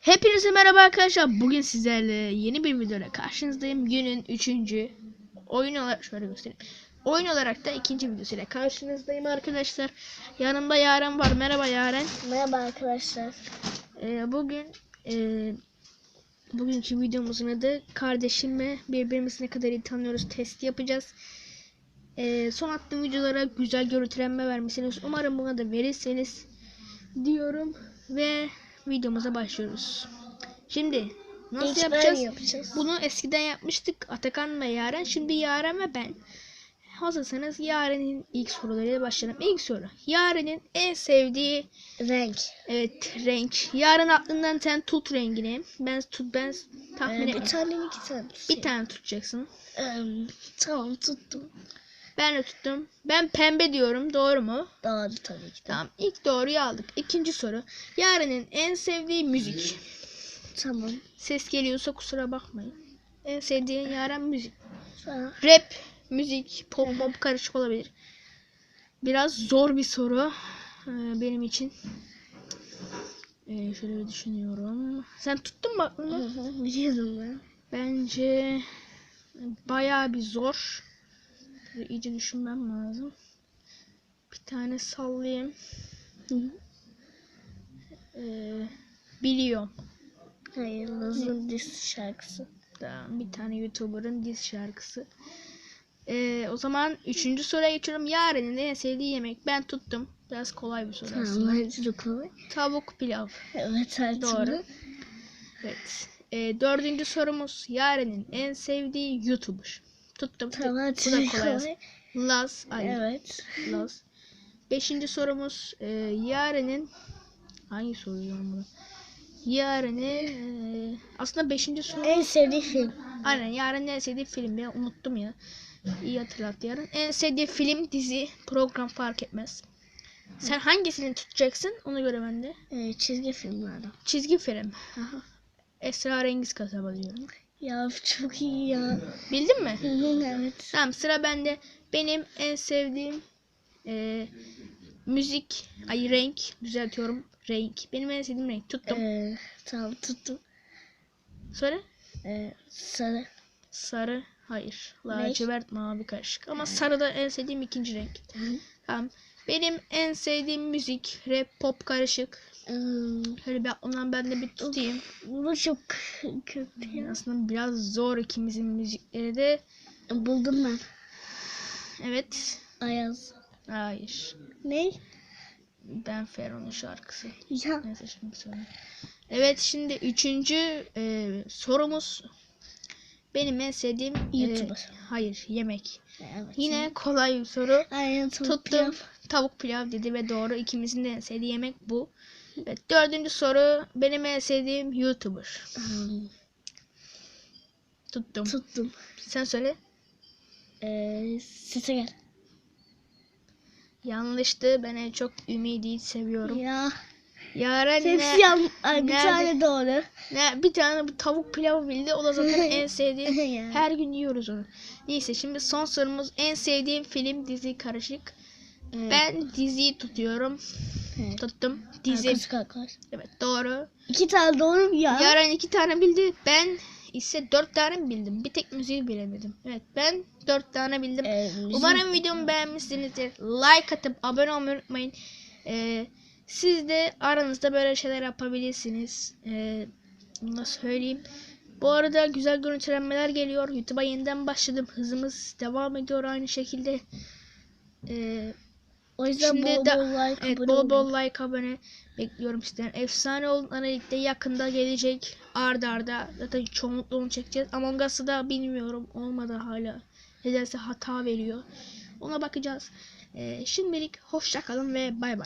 Hepinize merhaba arkadaşlar. Bugün sizlerle yeni bir videoyla karşınızdayım. Günün üçüncü oyun olarak şöyle göstereyim. Oyun olarak da ikinci videosuyla karşınızdayım arkadaşlar. Yanımda Yaren var. Merhaba Yaren. Merhaba arkadaşlar. Ee, bugün e, bugünkü videomuzun adı kardeşimle birbirimizi ne kadar iyi tanıyoruz testi yapacağız. Ee, son attığım videolara güzel görüntülenme vermişsiniz. Umarım buna da verirseniz diyorum ve videomuza başlıyoruz. Şimdi nasıl yapacağız? yapacağız. Bunu eskiden yapmıştık Atakan ve Yaren. Şimdi Yaren ve ben. Hazırsanız Yaren'in ilk sorularıyla başlayalım. İlk soru. Yaren'in en sevdiği Renk. Evet renk. Yarın aklından sen tut rengini. Ben tut ben tahmin Ee, bir tane iki tane? Bir tane tutacaksın. Ee, tamam tuttum. Ben de tuttum. Ben pembe diyorum. Doğru mu? Doğru tabii ki. Tamam. İlk doğruyu aldık. İkinci soru. Yarının en sevdiği müzik. Tamam. Ses geliyorsa kusura bakmayın. En sevdiğin Yaren müzik. Sonra Rap, müzik, pop pop karışık olabilir. Biraz zor bir soru ee, benim için. Ee, şöyle bir düşünüyorum. Sen tuttun mu aklını? biliyordum ben. Bence bayağı bir zor. Böyle iyice düşünmem lazım. Bir tane sallayayım. Ee, biliyorum. Hayır diz şarkısı. Tamam, bir tane YouTuber'ın diz şarkısı. Ee, o zaman üçüncü soruya geçiyorum. Yaren'in en sevdiği yemek. Ben tuttum. Biraz kolay bir soru aslında. Tamam bence de kolay. Tavuk pilav. Evet artık. Doğru. Evet. Ee, dördüncü sorumuz. Yaren'in en sevdiği YouTuber. Tuttum. Tamam Bu da kolay. kolay. Laz. Ay, Evet. Laz. Beşinci sorumuz. E, Yaren'in hangi soruyu lan bu? Yaren'in e, aslında beşinci soru. En sevdiği film. Aynen Yaren'in en sevdiği film. Ben unuttum ya. İyi hatırlat Yaren. En sevdiği film, dizi, program fark etmez. Sen hangisini tutacaksın? Ona göre ben de. Ee, çizgi filmlerden. Çizgi film. Aha. Esrarengiz kasaba diyorum. Ya çok iyi ya. Bildin mi? evet. Tamam sıra bende. Benim en sevdiğim e, müzik, ay renk düzeltiyorum. Renk. Benim en sevdiğim renk. Tuttum. Ee, tamam tuttum. Söyle. Ee, sarı. Sarı. Hayır. Lacivert mavi karışık. Ama sarı da en sevdiğim ikinci renk. Tamam. Benim en sevdiğim müzik rap pop karışık. Hmm, Şöyle bir aklımdan ben de bir tutayım. bu çok kötü ya. Aslında biraz zor ikimizin müzikleri de. Buldum ben. Evet. Ayaz. Hayır. Ne? Ben Feron'un şarkısı. Ya. Neyse şimdi söyle. Evet şimdi üçüncü e, sorumuz. Benim en sevdiğim e, YouTuber. hayır yemek. Evet. Yine kolay bir soru. Aynen Tuttum. Tavuk pilav dedi ve doğru. İkimizin de en sevdiği yemek bu. Evet, dördüncü soru. Benim en sevdiğim YouTuber. Hmm, Tuttum. tuttum. Sen söyle. Ee, sese gel. Yanlıştı. Ben en çok Ümidi'yi seviyorum. Ya. Yaren Hepsi ne, yan. Ay, bir nerede? tane doğru. ne, bir tane bu tavuk pilavı bildi. O da zaten en sevdiğim. Her gün yiyoruz onu. Neyse şimdi son sorumuz. En sevdiğim film dizi karışık. Evet. Ben diziyi tutuyorum. Evet. Tuttum. Dizi. Arkası kalkar. Evet doğru. İki tane doğru mu ya? Yaren iki tane bildi. Ben ise dört tane bildim? Bir tek müziği bilemedim. Evet ben dört tane bildim. Bizim- Umarım videomu beğenmişsinizdir. Like atıp abone olmayı unutmayın. Ee, siz de aranızda böyle şeyler yapabilirsiniz. Ee, bunu da söyleyeyim. Bu arada güzel görüntülenmeler geliyor. YouTube'a yeniden başladım. Hızımız devam ediyor aynı şekilde. Ee, O yüzden Şimdi bol de- bol like evet, abone bol olun. bol like abone bekliyorum sizden. Efsane olun birlikte yakında gelecek. Arda arda. Zaten çoğunlukla onu çekeceğiz. Among Us'ı da bilmiyorum. Olmadı hala. Nedense hata veriyor. Ona bakacağız. Ee, şimdilik hoşça kalın ve bay bay.